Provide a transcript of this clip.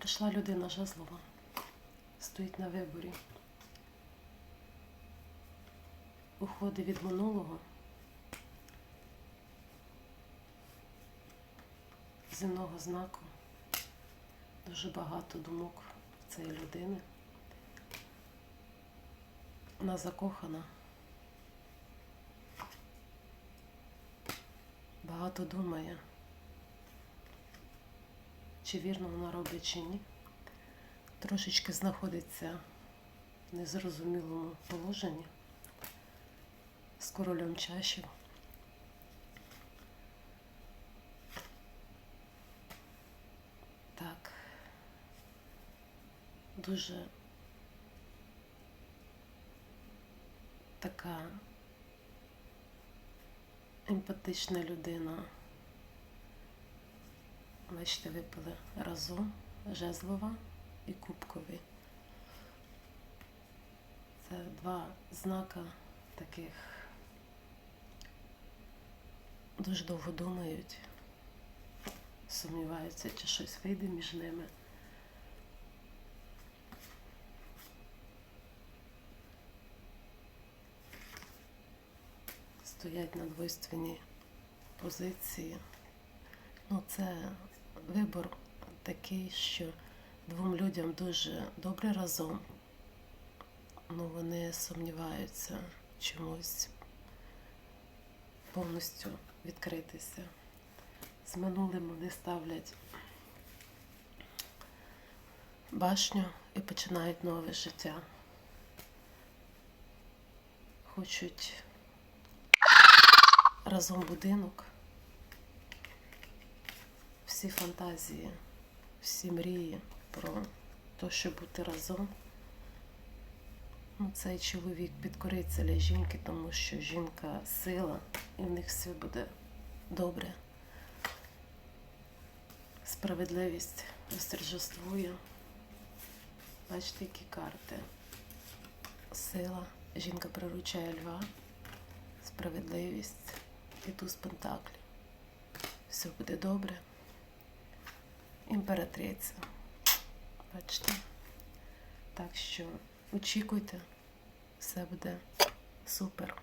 Прийшла людина жезлова, стоїть на виборі. Уходить від минулого. Земного знаку. Дуже багато думок цієї людини. Вона закохана. Багато думає, чи вірно вона робить, чи ні. Трошечки знаходиться в незрозумілому положенні з королем чашів. Так. Дуже така емпатична людина. Бачите, випили разом жезлова і кубковий. Це два знака таких дуже довго думають, сумніваються, чи щось вийде між ними. Стоять на двойственній позиції. Ну, це вибор такий, що двом людям дуже добре разом. Ну, вони сумніваються чомусь повністю відкритися. З минулим вони ставлять башню і починають нове життя. Хочуть разом будинок, всі фантазії, всі мрії про те, щоб бути разом. Ну, цей чоловік підкориться для жінки, тому що жінка сила, і в них все буде добре. Справедливість восторжествує. Бачите, які карти. Сила. Жінка приручає льва, справедливість і туз пентаклів. Все буде добре. Імператриця. Бачите? Так що очікуйте, все буде супер.